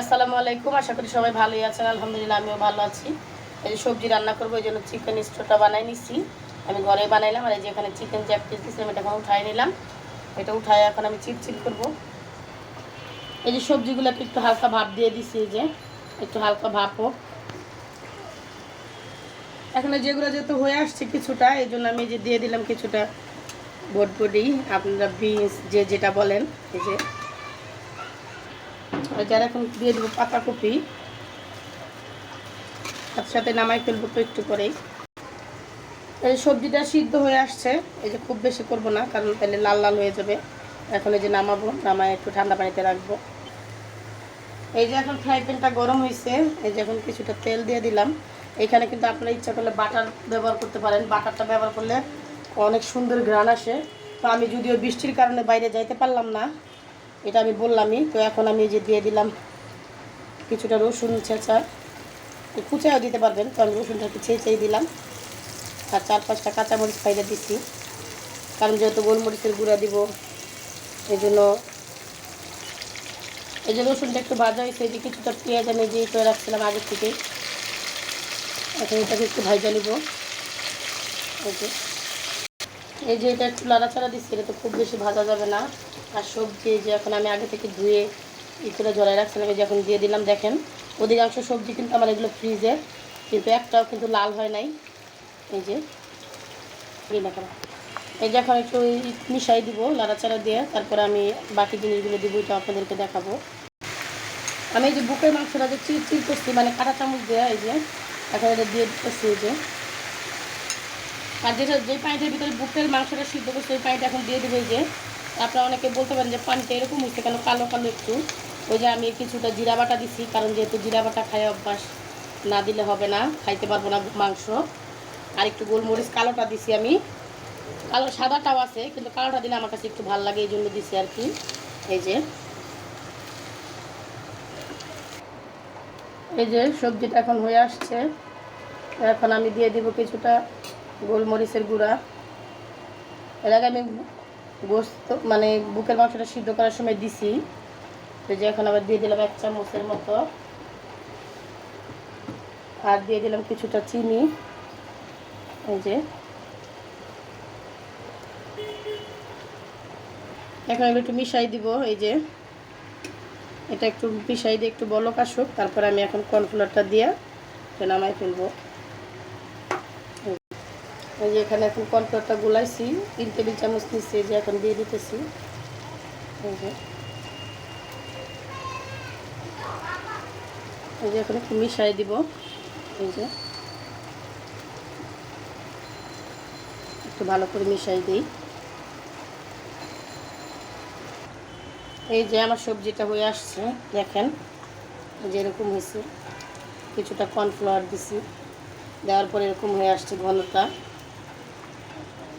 আসসালামু আলাইকুম, আশা করি সবাই ভালোই আছেন। আলহামদুলিল্লাহ, আমিও ভালো আছি। এই যে সবজি রান্না করব, এই জন্য চিকেন স্টোটা বানাই নিচ্ছি আমি ঘরে বানাইলাম, আর এই যে এখানে চিকেন এক পিস দিয়েছিলাম, এটা এখন উঠাই নিলাম। এটা উঠায় এখন আমি চিপচিপ করব। এই যে সবজিগুলোকে একটু হালকা ভাপ দিয়ে দিছি, এই যে একটু হালকা ভাপ হোক এখানে যেগুলো যেহেতু হয়ে আসছে কিছুটা, এই জন্য আমি যে দিয়ে দিলাম কিছুটা বটবডি, আপনারা বিনস, যে যেটা বলেন, এই যে যারা এখন দিয়ে দেবো পাতাকপি সাথে নামাই ফেলব তো একটু পরেই। এই সবজিটা সিদ্ধ হয়ে আসছে। এই যে খুব বেশি করব না, কারণ তাহলে লাল লাল হয়ে যাবে। এখন এই যে নামাবো, নামায় একটু ঠান্ডা পানিতে রাখব। এই যে এখন ফ্রাই প্যানটা গরম হয়েছে এই যে এখন কিছুটা তেল দিয়ে দিলাম। এখানে কিন্তু আপনারা ইচ্ছা করলে বাটার ব্যবহার করতে পারেন। বাটারটা ব্যবহার করলে অনেক সুন্দর ঘ্রাণ আসে। তো আমি যদিও বৃষ্টির কারণে বাইরে যাইতে পারলাম না এটা আমি বললামই, তো এখন আমি যে দিয়ে দিলাম কিছুটা রসুন ছেঁচা। কুচাও দিতে পারবেন, তো আমি রসুনটা একটু ছেঁচেই দিলাম। আর চার পাঁচটা কাঁচামরিচ ফাইলে দিচ্ছি কারণ যেহেতু গোলমরিচের গুঁড়া দিব, এই জন্য এই যে রসুনটা একটু ভাজা হয়েছে যে কিছুটা পেঁয়াজ আমি যে করে রাখছিলাম আগের থেকে এখন এটাকে একটু ভাজা নিব। যে এই যে এটা একটু লাড়াচাড়া দিচ্ছি, এটা তো খুব বেশি ভাজা যাবে না। আর সবজি যে এখন আমি আগে থেকে ধুয়ে ই করে জড়াই রাখছিলাম, এই যে এখন দিয়ে দিলাম, দেখেন। অধিকাংশ সবজি কিন্তু আমার এগুলো ফ্রিজে কিন্তু একটাও কিন্তু লাল হয় নাই। এই যে এই যে এখন একটু মিশাই দিব লাড়াচাড়া দিয়ে, তারপরে আমি বাকি জিনিসগুলো দিব, এটা আপনাদেরকে দেখাবো। আমি এই যে বুকের মাংসটা যে চির চির করছি মানে কাঁটা চামচ দেওয়া এই যে, এখন এটা দিয়ে দিতেছি, এই যে। আর যেটা যে পানিটার ভিতরে বুকের মাংসটা সিদ্ধ করছে, ওই পানিটা এখন দিয়ে দেবে যে। আপনারা অনেকে বলতে পারেন যে পানিটা এরকম হচ্ছে কেন কালো কালো একটু। ওই যে আমি কিছুটা জিরা বাটা দিচ্ছি কারণ যেহেতু জিরা বাটা খাই অভ্যাস না দিলে হবে না, খাইতে পারব না মাংস। আর একটু গোলমরিচ কালোটা দিছি আমি। কালো সাদাটাও আছে, কিন্তু কালোটা দিলে আমার কাছে একটু ভালো লাগে, এই জন্য দিছি আর কি। এই যে। এই যে সবজিটা এখন হয়ে আসছে। এখন আমি দিয়ে দিব কিছুটা গোলমরিচের গুঁড়া। এর আগে আমি গোস্ত মানে বুকের মাংসটা সিদ্ধ করার সময় দিছি। তো যে এখন আবার দিয়ে দিলাম এক চামচের মতো। আর দিয়ে দিলাম কিছুটা চিনি। এই যে। এখন এগুলো একটু মিশাই দিব, এই যে। এটা একটু মিশাই দিয়ে একটু বলক আসুক, তারপরে আমি এখন কর্নফ্লাওয়ারটা দিয়ে নামাই ফেলব। এই যে এখানে এখন কর্নফ্লাওয়ারটা গুলাইছি, তিন টেবিল চামচ নিচ্ছি যে এখন দিয়ে দিতেছি। এই যে। এই যে এখন একটু মিশাই দিব। এই যে। একটু ভালো করে মিশাই দিই। এই যে আমার সবজিটা হয়ে আসছে, দেখেন। যেরকম হয়েছে। কিছুটা কর্নফ্লাওয়ার দিছি। দেওয়ার পর এরকম হয়ে আসছে ঘনটা।